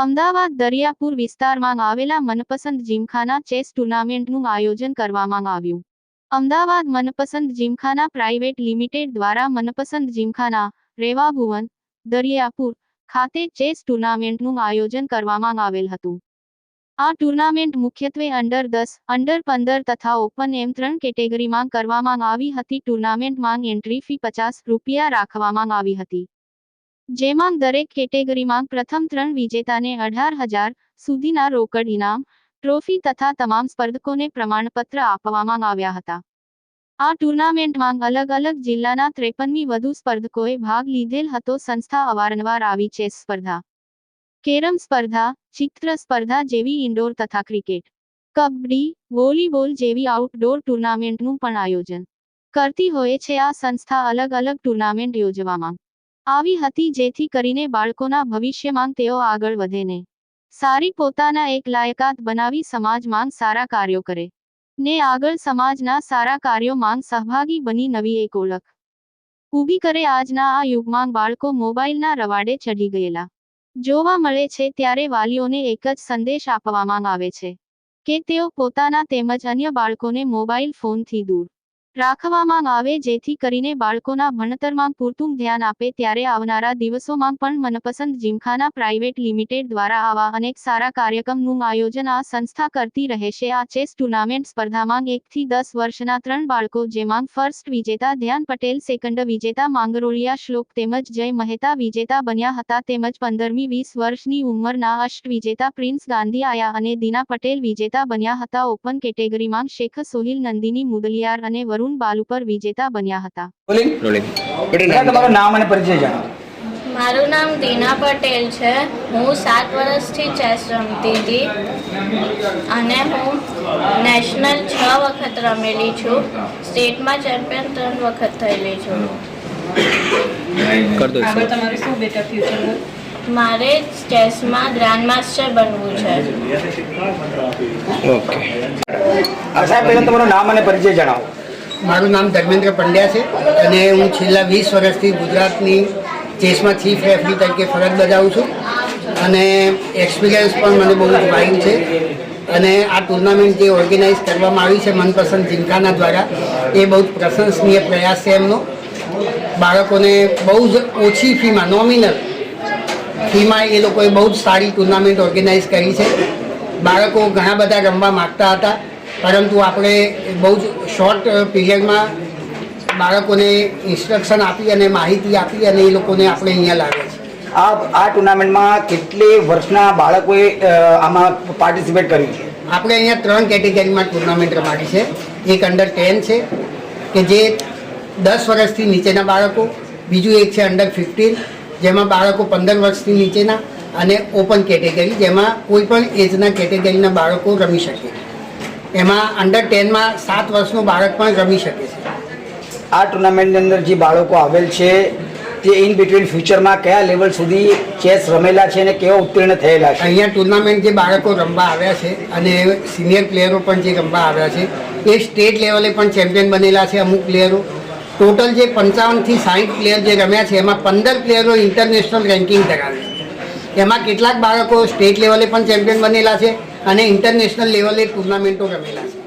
અમદાવાદ દરિયાપુર વિસ્તારમાં આવેલા મનપસંદ જીમખાના ચેસ ટુર્નામેન્ટનું આયોજન કરવામાં આવ્યું. અમદાવાદ મનપસંદ જીમખાના પ્રાઇવેટ લિમિટેડ દ્વારા મનપસંદ જીમખાના રેવા ભુવન દરિયાપુર ખાતે ચેસ ટુર્નામેન્ટનું આયોજન કરવામાં આવેલ હતું. આ ટુર્નામેન્ટ મુખ્યત્વે અંડર દસ, અંડર પંદર તથા ઓપન એમ ત્રણ કેટેગરીમાં કરવામાં આવી હતી. ટુર્નામેન્ટમાં એન્ટ્રી ફી પચાસ રૂપિયા રાખવામાં આવી હતી. જેમાં દરેક કેટેગરીમાં પ્રથમ ત્રણ વિજેતાને અઢાર હજાર સુધીના રોકડ ઇનામ, ટ્રોફી તથા તમામ સ્પર્ધકોને પ્રમાણપત્ર આપવામાં આવ્યા હતા. આ ટુર્નામેન્ટમાં અલગ અલગ જિલ્લાના ત્રેપનમી વધુ સ્પર્ધકોએ ભાગ લીધેલ હતો. સંસ્થા અવારનવાર આવી ચેસ સ્પર્ધા. કેરમ સ્પર્ધા, ચિત્ર સ્પર્ધા જેવી ઇન્ડોર તથા ક્રિકેટ, કબડ્ડી, વોલીબોલ જેવી આઉટડોર ટુર્નામેન્ટનું પણ આયોજન કરતી હોય છે. આ સંસ્થા અલગ અલગ ટુર્નામેન્ટ યોજવામાં આવી હતી જેથી કરીને બાળકોના ભવિષ્યમાં તેઓ આગળ વધે ને. સારી પોતાના એક લાયકાત બનાવી સમાજમાં સારા કાર્યો કરે. ને આગળ સમાજના સારા કાર્યોમાં સહભાગી બની નવી એક ઓળખ. ઊભી કરે આજના આ યુગમાં બાળકો મોબાઈલના રવાડે ચઢી ગયેલા. જોવા મળે છે ત્યારે વાલીઓને એક જ સંદેશ આપવામાં આવે છે. કે તેઓ પોતાના તેમજ અન્ય બાળકોને મોબાઈલ ફોનથી દૂર. રાખવામાં આવે જેથી કરીને બાળકોના ભણતરમાં પૂરતું ધ્યાન આપે ત્યારે આવનારા દિવસોમાં પણ મનપસંદ જીમખાના પ્રાઇવેટ લિમિટેડ દ્વારા આવા અનેક સારા કાર્યક્રમનું આયોજન આ સંસ્થા કરતી રહેશે. આ ચેસ ટુર્નામેન્ટ સ્પર્ધામાં એકથી દસ વર્ષના ત્રણ બાળકો જેમાં ફર્સ્ટ વિજેતા ધ્યાન પટેલ, સેકન્ડ વિજેતા માંગરોળિયા શ્લોક તેમજ જય મહેતા વિજેતા બન્યા હતા તેમજ પંદરમી વીસ વર્ષની ઉંમરના અષ્ટ વિજેતા પ્રિન્સ ગાંધી આયા અને દીના પટેલ વિજેતા બન્યા હતા. ઓપન કેટેગરીમાં શેખ સોહિલ, નંદિની મુદલિયાર અને વરુણ બાલુપર વિજેતા બન્યા હતા. રોલિંગ? રોલિંગ. બેટા તમારું નામ અને પરિચય જણાવો મારું નામ દીના પટેલ છે. હું સાત વર્ષથી ચેસ રમતી હતી. અને હું નેશનલ છ વખત રમેલી છું. સ્ટેટમાં ચેમ્પિયન ત્રણ વખત થયેલી છું. કર દો આગળ તમારું શું બેટા ફ્યુચર મારે ચેસમાં ગ્રાન્ડ માસ્ટર બનવું છે. ઓકે. સાહેબ પહેલાં તમારું નામ અને પરિચય જણાવો. મારું નામ ધર્મેન્દ્ર પંડ્યા છે અને હું છેલ્લા વીસ વર્ષથી ગુજરાતની ચેસમાં ચીફ રેફરી તરીકે ફરજ બજાવું છું અને એક્સપિરિયન્સ પણ મને બહુ જ વાઇડ છે અને આ ટુર્નામેન્ટ જે ઓર્ગેનાઇઝ કરવામાં આવી છે મનપસંદ જીમખાના દ્વારા, એ બહુ જ પ્રશંસનીય પ્રયાસ છે એમનો. બાળકોને બહુ જ ઓછી ફીમાં નોમિનલ ફીમાં એ લોકોએ બહુ જ સારી ટુર્નામેન્ટ ઓર્ગેનાઇઝ કરી છે. બાળકો ઘણા બધા રમવા માગતા હતા. પરંતુ આપણે બહુ જ શોર્ટ પીરિયડમાં બાળકોને ઇન્સ્ટ્રક્શન આપી અને માહિતી આપી અને એ લોકોને આપણે અહીંયા લાવ્યા છે આ આ ટુર્નામેન્ટમાં કેટલી વર્ષના બાળકોએ આમાં પાર્ટિસિપેટ કર્યું છે? આપણે અહીંયા ત્રણ કેટેગરીમાં ટુર્નામેન્ટ રમાડી છે. એક અંડર ટેન છે કે જે દસ વર્ષથી નીચેના બાળકો બીજું એક છે અંડર ફિફ્ટીન જેમાં બાળકો પંદર વર્ષથી નીચેના અને ઓપન કેટેગરી જેમાં કોઈ પણ એજના કેટેગરીના બાળકો રમી શકે. એમાં અંડર ટેનમાં સાત વર્ષનું બાળક પણ રમી શકે છે. આ ટુર્નામેન્ટની અંદર જે બાળકો આવેલ છે તે ઇન બિટવીન ફ્યુચરમાં કયા લેવલ સુધી ચેસ રમેલા છે અને કેવા ઉત્તીર્ણ થયેલા છે? અહીંયા ટુર્નામેન્ટ જે બાળકો રમવા આવ્યા છે અને સિનિયર પ્લેયરો પણ જે રમવા આવ્યા છે એ સ્ટેટ લેવલે પણ ચેમ્પિયન બનેલા છે અમુક પ્લેયરો ટોટલ જે પંચાવનથી સાઠ પ્લેયર જે રમ્યા છે એમાં પંદર પ્લેયરો ઇન્ટરનેશનલ રેન્કિંગ ધરાવે છે. એમાં કેટલાક બાળકો સ્ટેટ લેવલે પણ ચેમ્પિયન બનેલા છે અને ઇન્ટરનેશનલ લેવલે ટુર્નામેન્ટો રમેલા છે.